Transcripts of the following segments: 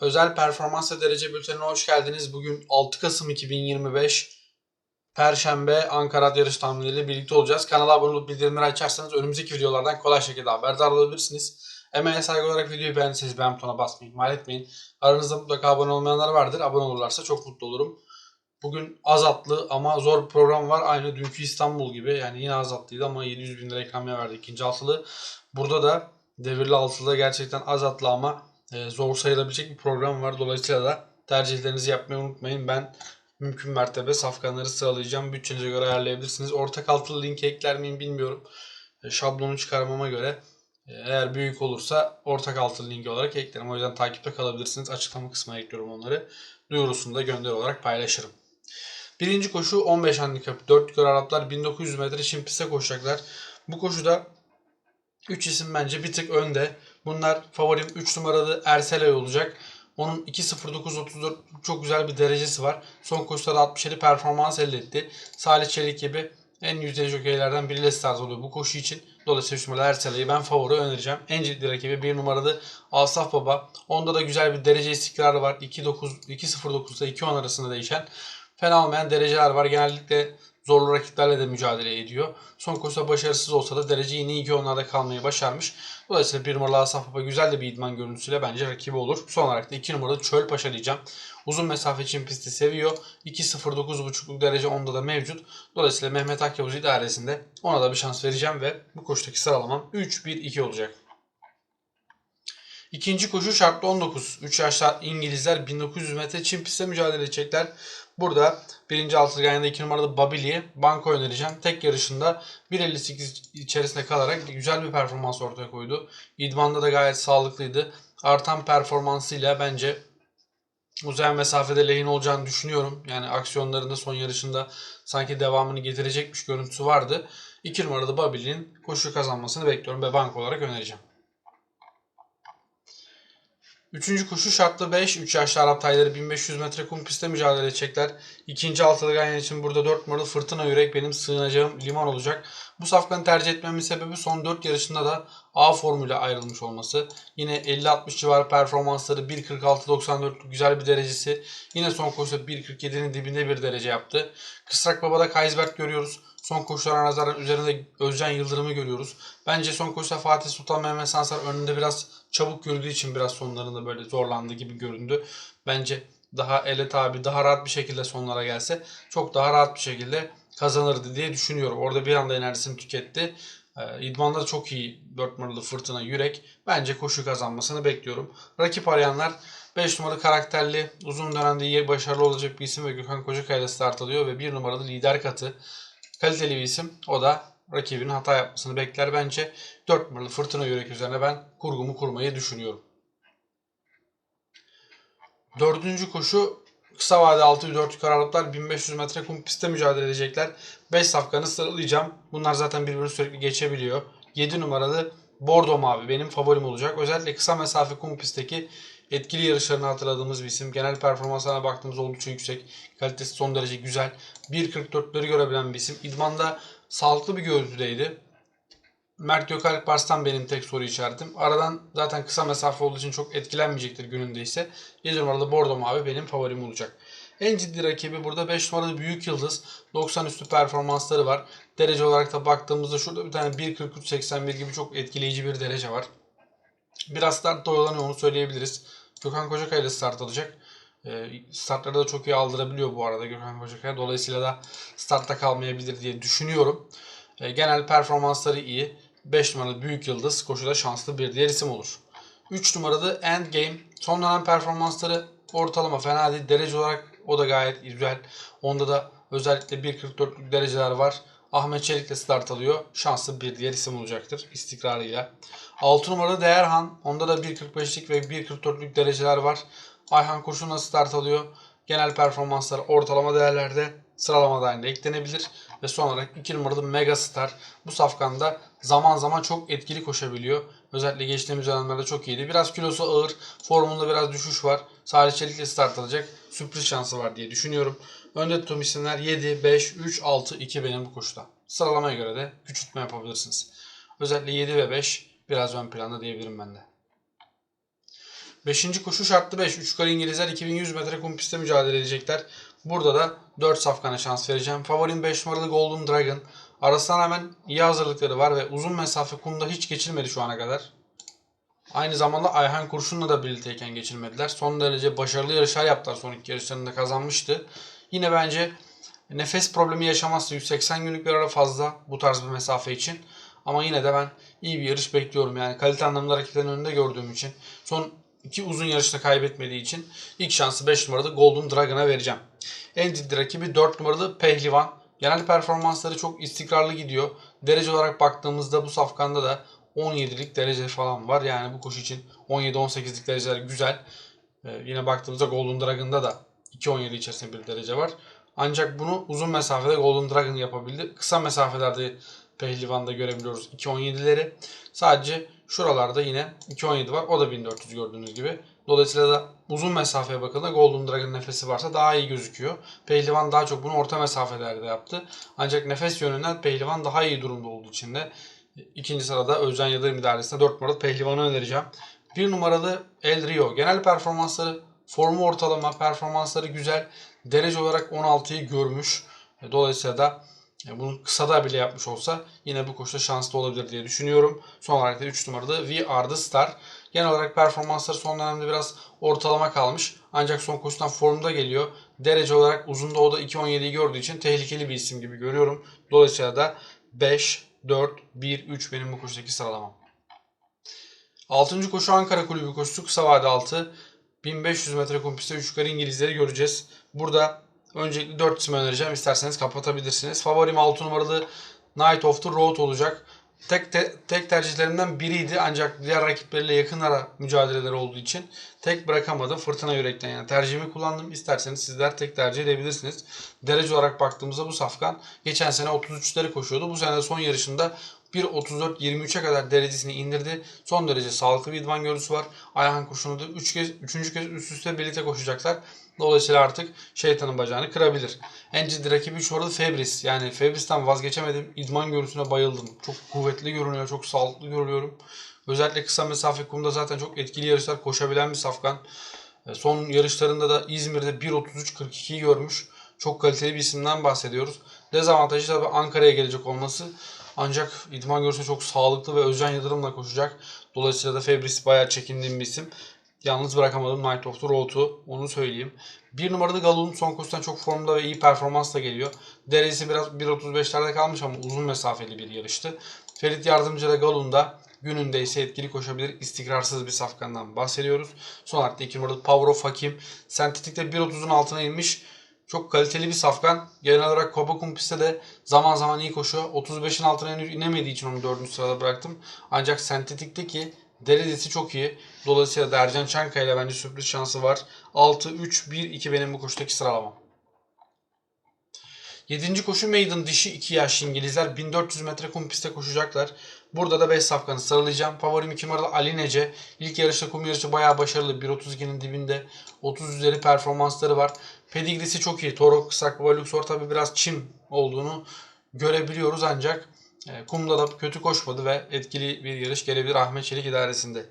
Özel Performans ve Derece Bülteni'ne hoş geldiniz. Bugün 6 Kasım 2025 Perşembe Ankara at yarış tahminleriyle birlikte olacağız. Kanala abone olup bildirimleri açarsanız önümüzdeki videolardan kolay şekilde haberdar olabilirsiniz. Emeğe saygı olarak videoyu beğendiyseniz beğen butonuna basmayı ihmal etmeyin. Aranızda mutlaka abone olmayanlar vardır. Abone olurlarsa çok mutlu olurum. Bugün az atlı ama zor bir program var. Aynı dünkü İstanbul gibi. Yani yine az atlıydı ama 700 bin lira ikramiye verdi ikinci altılı. Burada da devirli altılı gerçekten az atlı ama zor sayılabilecek bir program var. Dolayısıyla da tercihlerinizi yapmayı unutmayın. Ben mümkün mertebe safkanları sıralayacağım. Bütçenize göre ayarlayabilirsiniz. Ortak altılı linki ekler miyim bilmiyorum. E, şablonu çıkarmama göre e, eğer büyük olursa ortak altılı linki olarak eklerim. O yüzden takipte kalabilirsiniz. Açıklama kısmına ekliyorum onları. Duyurusunu da gönderi olarak paylaşırım. Birinci koşu 15 handikap. 4 yukarı Araplar 1900 metre çim piste koşacaklar. Bu koşuda 3 isim bence bir tık önde. Bunlar favorim 3 numaralı Erselay olacak. Onun 2.09.34 çok güzel bir derecesi var. Son koşularda 67 performans elde etti. Salih Çelik gibi en yüzdeli jokeylerden biriyle start oluyor bu koşu için. Dolayısıyla 3 numaralı Erselay'ı ben favori önereceğim. En ciddi rakibi 1 numaralı Asaf Baba. Onda da güzel bir derece istikrarı var. 2.09 2.09'da 2.10 arasında değişen fena olmayan dereceler var. Genellikle zorlu rakiplerle de mücadele ediyor. Son koşuda başarısız olsa da derece yine 2 onlarda kalmayı başarmış. Dolayısıyla bir numaralı Baba güzel de bir idman görüntüsüyle bence rakibi olur. Son olarak da 2 numaralı Çöl Paşa diyeceğim. Uzun mesafe için pisti seviyor. 2.09.5'luk derece onda da mevcut. Dolayısıyla Mehmet Akyavuz idaresinde ona da bir şans vereceğim ve bu koşudaki sıralamam 3-1-2 olacak. İkinci koşu şartlı 19. 3 yaşlı İngilizler 1900 metre çim pistte mücadele edecekler. Burada birinci altılı ganyanında 2 numaralı Babili'ye banko önereceğim. Tek yarışında 1.58 içerisinde kalarak güzel bir performans ortaya koydu. İdmanda da gayet sağlıklıydı. Artan performansıyla bence uzayan mesafede lehine olacağını düşünüyorum. Yani aksiyonlarında son yarışında sanki devamını getirecekmiş görüntüsü vardı. 2 numaralı Babili'nin koşu kazanmasını bekliyorum ve banko olarak önereceğim. Üçüncü koşu şartlı 5. 3 yaşlı Arap tayları 1500 metre kum pistte mücadele edecekler. İkinci altılı ganyan için burada 4 numaralı Fırtına Yürek benim sığınacağım liman olacak. Bu safkanı tercih etmemin sebebi son 4 yarışında da A formüle ayrılmış olması. Yine 50-60 civarı performansları 1.46-94 güzel bir derecesi. Yine son koşuda 1.47'nin dibinde bir derece yaptı. Kısrak Baba'da Kaysberg görüyoruz. Son koşulara nazaran üzerinde Özcan Yıldırım'ı görüyoruz. Bence son koşuda Fatih Sultan Mehmet Sansar önünde biraz çabuk yürüdüğü için biraz sonlarında böyle zorlandı gibi göründü. Bence daha ele tabi daha rahat bir şekilde sonlara gelse çok daha rahat bir şekilde kazanırdı diye düşünüyorum. Orada bir anda enerjisini tüketti. Ee, İdmanda da çok iyi 4 numaralı Fırtına Yürek. Bence koşu kazanmasını bekliyorum. Rakip arayanlar 5 numaralı karakterli, uzun dönemde iyi başarılı olacak bir isim ve Gökhan Kocakaya ile start alıyor ve 1 numaralı lider katı kaliteli bir isim. O da rakibinin hata yapmasını bekler bence. 4 numaralı Fırtına Yürek üzerine ben kurgumu kurmayı düşünüyorum. Dördüncü koşu kısa vade 6-4 yukarı Araplar 1500 metre kum pistte mücadele edecekler. 5 safkanı sıralayacağım. Bunlar zaten birbirini sürekli geçebiliyor. 7 numaralı Bordo Mavi benim favorim olacak. Özellikle kısa mesafe kum pistteki etkili yarışlarını hatırladığımız bir isim. Genel performansına baktığımız oldukça yüksek. Kalitesi son derece güzel. 1.44'leri görebilen bir isim. İdmanda sağlıklı bir görüntüdeydi. Mert Gökalp Bars'tan benim tek soru işaretim. Aradan zaten kısa mesafe olduğu için çok etkilenmeyecektir gününde ise. 7 numaralı Bordo Mavi benim favorim olacak. En ciddi rakibi burada 5 numaralı Büyük Yıldız. 90 üstü performansları var. Derece olarak da baktığımızda şurada bir tane 1.43.81 gibi çok etkileyici bir derece var. Biraz start oyalanıyor onu söyleyebiliriz. Gökhan Kocakaya ile start alacak. E, startları da çok iyi aldırabiliyor bu arada Gökhan Kocakaya. Dolayısıyla da startta kalmayabilir diye düşünüyorum. E, genel performansları iyi. 5 numaralı Büyük Yıldız koşuda şanslı bir diğer isim olur. 3 numaralı Endgame. Son dönem performansları ortalama fena değil. Derece olarak o da gayet güzel. Onda da özellikle 1.44'lük dereceler var. Ahmet Çelik de start alıyor. Şanslı bir diğer isim olacaktır istikrarıyla. 6 numaralı Değerhan. Onda da 1.45'lik ve 1.44'lük dereceler var. Ayhan Kurşun'la start alıyor. Genel performansları ortalama değerlerde sıralama dahilinde eklenebilir. Ve son olarak 2 numaralı Megastar. Bu safkanda zaman zaman çok etkili koşabiliyor. Özellikle geçtiğimiz dönemlerde çok iyiydi. Biraz kilosu ağır. Formunda biraz düşüş var. Salih Çelik'le start alacak. Sürpriz şansı var diye düşünüyorum. Önde tuttuğum isimler 7, 5, 3, 6, 2 benim bu koşuda. Sıralamaya göre de küçültme yapabilirsiniz. Özellikle 7 ve 5 biraz ön planda diyebilirim ben de. Beşinci koşu şartlı 5. 3 yukarı İngilizler 2100 metre kum pistte mücadele edecekler. Burada da 4 safkana şans vereceğim. Favorim 5 numaralı Golden Dragon. Arasına hemen iyi hazırlıkları var ve uzun mesafe kumda hiç geçilmedi şu ana kadar. Aynı zamanda Ayhan Kurşun'la da birlikteyken geçilmediler. Son derece başarılı yarışlar yaptılar. Son iki yarışlarında kazanmıştı. Yine bence nefes problemi yaşamazsa 180 günlük bir ara fazla bu tarz bir mesafe için. Ama yine de ben iyi bir yarış bekliyorum. Yani kalite anlamında rakiplerin önünde gördüğüm için. Son iki uzun yarışta kaybetmediği için ilk şansı 5 numaralı Golden Dragon'a vereceğim. En ciddi rakibi 4 numaralı Pehlivan. Genel performansları çok istikrarlı gidiyor. Derece olarak baktığımızda bu safkanda da 17'lik derece falan var. Yani bu koşu için 17-18'lik dereceler güzel. Ee, yine baktığımızda Golden Dragon'da da 2.17 içerisinde bir derece var. Ancak bunu uzun mesafede Golden Dragon yapabildi. Kısa mesafelerde Pehlivan'da görebiliyoruz 2.17'leri. Sadece şuralarda yine 2.17 var. O da 1400 gördüğünüz gibi. Dolayısıyla da uzun mesafeye bakıldığında Golden Dragon nefesi varsa daha iyi gözüküyor. Pehlivan daha çok bunu orta mesafelerde yaptı. Ancak nefes yönünden Pehlivan daha iyi durumda olduğu için de ikinci sırada Özcan Yıldırım idaresinde 4 numaralı Pehlivan'ı önereceğim. 1 numaralı El Rio. Genel performansları formu ortalama, performansları güzel. Derece olarak 16'yı görmüş. Dolayısıyla da e, bunu kısada bile yapmış olsa yine bu koşuda şanslı olabilir diye düşünüyorum. Son olarak da 3 numaralı We Are The Star. Genel olarak performansları son dönemde biraz ortalama kalmış. Ancak son koşudan formda geliyor. Derece olarak uzunda o da 2.17'yi gördüğü için tehlikeli bir isim gibi görüyorum. Dolayısıyla da 5, 4, 1, 3 benim bu koşudaki sıralamam. 6. koşu Ankara Kulübü koşusu kısa vade 6. 1500 metre kum pistte 3 yukarı İngilizleri göreceğiz. Burada öncelikle 4 isim önereceğim. İsterseniz kapatabilirsiniz. Favorim 6 numaralı Night of the Road olacak. Tek te- tek tercihlerimden biriydi ancak diğer rakipleriyle yakın ara mücadeleler olduğu için tek bırakamadım. Fırtına yürekten yani tercihimi kullandım. İsterseniz sizler tek tercih edebilirsiniz. Derece olarak baktığımızda bu safkan geçen sene 33'leri koşuyordu. Bu sene de son yarışında 1.34-23'e kadar derecesini indirdi. Son derece sağlıklı bir idman görüntüsü var. Ayhan kurşunu da 3 kez, 3. kez üst üste birlikte koşacaklar. Dolayısıyla artık şeytanın bacağını kırabilir. En ciddi rakibi şu arada Febris. Yani Febris'ten vazgeçemedim. İdman görüntüsüne bayıldım. Çok kuvvetli görünüyor. Çok sağlıklı görüyorum. Özellikle kısa mesafe kumda zaten çok etkili yarışlar koşabilen bir safkan. E, Son yarışlarında da İzmir'de 1.33.42'yi görmüş. Çok kaliteli bir isimden bahsediyoruz. Dezavantajı tabii Ankara'ya gelecek olması. Ancak idman görüşü çok sağlıklı ve Özcan Yıldırım'la koşacak. Dolayısıyla da Febris bayağı çekindiğim bir isim. Yalnız bırakamadım Night of the Road'u. Onu söyleyeyim. Bir numaralı Galun son koşudan çok formda ve iyi performansla geliyor. Derecesi biraz 1.35'lerde kalmış ama uzun mesafeli bir yarıştı. Ferit Yardımcı da Galun'da gününde ise etkili koşabilir. istikrarsız bir safkandan bahsediyoruz. Son da 2 numaralı Power of Hakim. Sentetikte 1.30'un altına inmiş. Çok kaliteli bir safkan. Genel olarak Kopa Kumpis'te de zaman zaman iyi koşuyor. 35'in altına henüz inemediği için onu 4. sırada bıraktım. Ancak sentetikteki derecesi çok iyi. Dolayısıyla da Ercan Çankaya ile bence sürpriz şansı var. 6, 3, 1, 2 benim bu koşudaki sıralamam. 7. koşu Maiden dişi 2 yaşlı İngilizler 1400 metre kum pistte koşacaklar. Burada da 5 safkanı sıralayacağım. Favorim 2 numaralı Ali. İlk yarışta kum yarışı bayağı başarılı. 1.32'nin dibinde 30 üzeri performansları var. Pedigrisi çok iyi. Toro Kısak Baba Luxor tabi biraz çim olduğunu görebiliyoruz ancak e, kumda da kötü koşmadı ve etkili bir yarış gelebilir Ahmet Çelik idaresinde.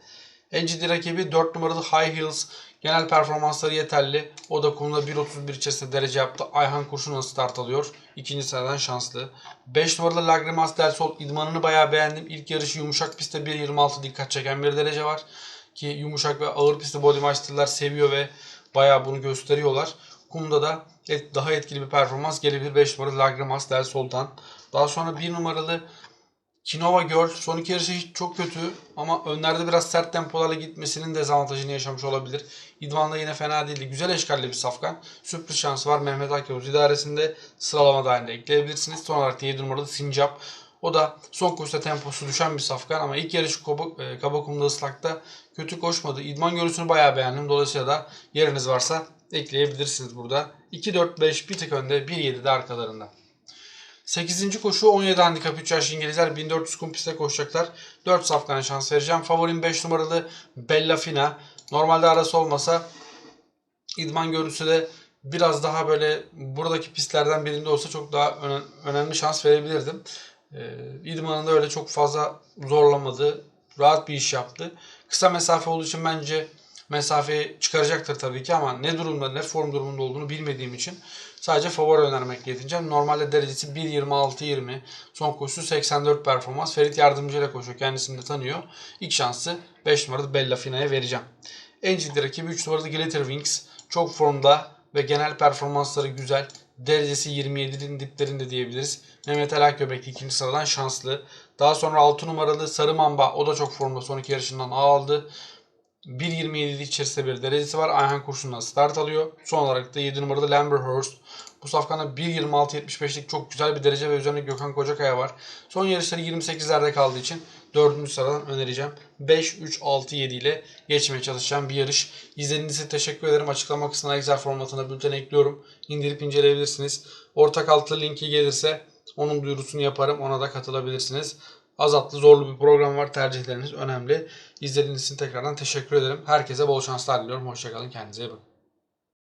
En ciddi rakibi 4 numaralı High Heels. Genel performansları yeterli. O da kumda 1.31 içerisinde derece yaptı. Ayhan Kurşun'la start alıyor. İkinci sıradan şanslı. 5 numaralı Lagrimas Del Sol idmanını bayağı beğendim. İlk yarışı yumuşak pistte 1.26 dikkat çeken bir derece var. Ki yumuşak ve ağır pistte Bodymaster'lar seviyor ve bayağı bunu gösteriyorlar. Kumda da et- daha etkili bir performans gelebilir 5 numaralı Lagrimas Del Sol'dan. Daha sonra 1 numaralı Kinova Girl son iki yarışı çok kötü ama önlerde biraz sert tempolarla gitmesinin dezavantajını yaşamış olabilir. İdman'da yine fena değildi. Güzel eşkalli bir safkan. Sürpriz şansı var. Mehmet Akyavuz idaresinde sıralama dahilinde ekleyebilirsiniz. Son olarak da 7 numaralı Sincap. O da son koşuda temposu düşen bir safkan ama ilk yarış Kaba, e, Kabakum'da ıslakta kötü koşmadı. İdman görüntüsünü bayağı beğendim. Dolayısıyla da yeriniz varsa ekleyebilirsiniz burada. 2-4-5 bir tık önde 1-7 de arkalarında. 8. koşu 17 handikap 3 yaş İngilizler 1400 kum pistte koşacaklar. 4 safkana şans vereceğim. Favorim 5 numaralı Bella Fina. Normalde arası olmasa idman görüntüsü de biraz daha böyle buradaki pistlerden birinde olsa çok daha öne- önemli şans verebilirdim. Ee, idmanında öyle çok fazla zorlamadı. Rahat bir iş yaptı. Kısa mesafe olduğu için bence mesafeyi çıkaracaktır tabii ki ama ne durumda ne form durumunda olduğunu bilmediğim için sadece favori önermekle yetineceğim. Normalde derecesi 1.26-20 son koşusu 84 performans. Ferit Yardımcı ile koşuyor kendisini de tanıyor. İlk şansı 5 numaralı Bella Fina'ya vereceğim. En ciddi rakibi 3 numaralı Glitter Wings. Çok formda ve genel performansları güzel. Derecesi 27'nin diplerinde diyebiliriz. Mehmet Ali Köbek ikinci sıradan şanslı. Daha sonra 6 numaralı Sarı Mamba o da çok formda son iki yarışından aldı. 1.27 içerisinde bir derecesi var. Ayhan Kurşun'dan start alıyor. Son olarak da 7 numaralı Lamberhurst. Bu safkanda 1.26.75'lik çok güzel bir derece ve üzerinde Gökhan Kocakaya var. Son yarışları 28'lerde kaldığı için 4. sıradan önereceğim. 5, 3, 6, 7 ile geçmeye çalışacağım bir yarış. İzlediğiniz için teşekkür ederim. Açıklama kısmına Excel formatına bülten ekliyorum. İndirip inceleyebilirsiniz. Ortak altı linki gelirse onun duyurusunu yaparım. Ona da katılabilirsiniz. Azatlı zorlu bir program var. Tercihleriniz önemli. İzlediğiniz için tekrardan teşekkür ederim. Herkese bol şanslar diliyorum. Hoşçakalın. Kendinize iyi bakın.